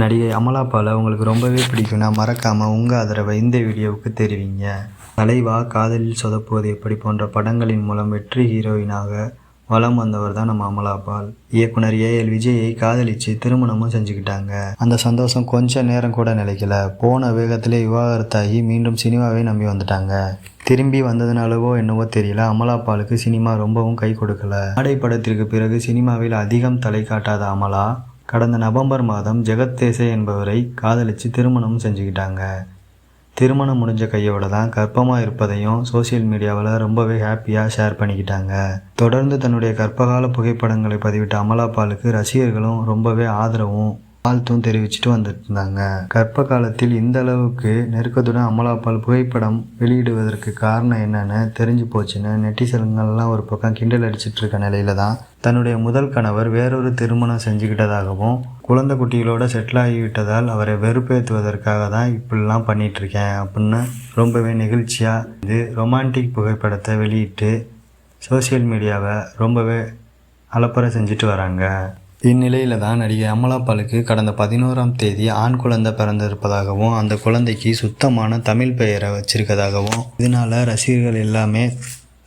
நடிகை அமலா பாலை உங்களுக்கு ரொம்பவே பிடிக்கும்னா மறக்காமல் உங்கள் ஆதரவை இந்த வீடியோவுக்கு தெரிவிங்க. தலைவா காதலில் சொதப்புவது எப்படி போன்ற படங்களின் மூலம் வெற்றி ஹீரோயினாக வலம் வந்தவர் தான் நம்ம அமலா பால். இயக்குனர் ஏஎல் விஜயை காதலிச்சு திருமணமும் செஞ்சுக்கிட்டாங்க. அந்த சந்தோஷம் கொஞ்ச நேரம் கூட நிலைக்கல. போன வேகத்திலே விவாகரத்தாகி மீண்டும் சினிமாவை நம்பி வந்துட்டாங்க. திரும்பி வந்ததுனாலவோ என்னவோ தெரியல அமலாபாலுக்கு சினிமா ரொம்பவும் கை கொடுக்கல. ஆடை படத்திற்கு பிறகு சினிமாவில் அதிகம் தலை காட்டாத அமலா கடந்த நவம்பர் மாதம் ஜெகத்தேசே என்பவரை காதலித்து திருமணம் செஞ்சுக்கிட்டாங்க. திருமணம் முடிஞ்ச கையோட தான் கர்ப்பமாக இருப்பதையும் சோஷியல் மீடியாவில் ரொம்பவே ஹாப்பியாக ஷேர் பண்ணிக்கிட்டாங்க. தொடர்ந்து தன்னுடைய கர்ப்பகால புகைப்படங்களை பதிவிட்ட அமலா பாலுக்கு ரசிகர்களும் ரொம்பவே ஆதரவும் வாழ்த்தும் தெரிவிச்சுட்டு வந்துட்டிருந்தாங்க கர்ப்ப காலத்தில் இந்த அளவுக்கு நெருக்கத்துடன் அமலா பால் புகைப்படம் வெளியிடுவதற்கு காரணம் என்னன்னு தெரிஞ்சு போச்சுன்னு நெட்டிசன்கள்லாம் ஒரு பக்கம் கிண்டல் அடிச்சிட்டு இருக்க நிலையில தான் தன்னுடைய முதல் கணவர் வேறொரு திருமணம் செஞ்சுக்கிட்டதாகவும் குழந்தை குட்டிகளோட செட்டில் ஆகிவிட்டதால் அவரை வெறுப்பேற்றுவதற்காக தான் இப்படிலாம் பண்ணிட்டு இருக்கேன் அப்படின்னு ரொம்பவே நெகிழ்ச்சியாக இது ரொமான்டிக் புகைப்படத்தை வெளியிட்டு சோஷியல் மீடியாவை ரொம்பவே அலப்பறை செஞ்சுட்டு வராங்க. இந்நிலையில் தான் நடிகை அமலாபாலுக்கு கடந்த பதினோராம் தேதி ஆண் குழந்தை பிறந்திருப்பதாகவும் அந்த குழந்தைக்கு சுத்தமான தமிழ் பெயரை வச்சிருக்கதாகவும் இதனால ரசிகர்கள் எல்லாமே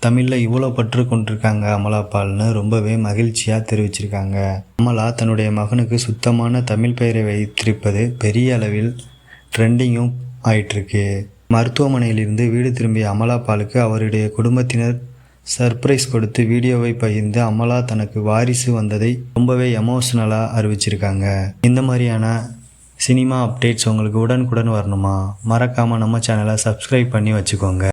தமிழில் இவ்வளோ பற்று கொண்டிருக்காங்க அமலாபால்னு ரொம்பவே மகிழ்ச்சியாக தெரிவிச்சிருக்காங்க. அமலா தன்னுடைய மகனுக்கு சுத்தமான தமிழ் பெயரை வைத்திருப்பது பெரிய அளவில் ட்ரெண்டிங்கும் ஆயிட்டிருக்கு. மருத்துவமனையிலிருந்து வீடு திரும்பிய அமலாபாலுக்கு அவருடைய குடும்பத்தினர் சர்ப்ரைஸ் கொடுத்து வீடியோவை பகிர்ந்து அமலா தனக்கு வாரிசு வந்ததை ரொம்பவே எமோஷ்னலாக அறிவிச்சிருக்காங்க. இந்த மாதிரியான சினிமா அப்டேட்ஸ் உங்களுக்கு உடனுக்குடன் வரணுமா? மறக்காமல் நம்ம சேனலை சப்ஸ்கிரைப் பண்ணி வச்சுக்கோங்க.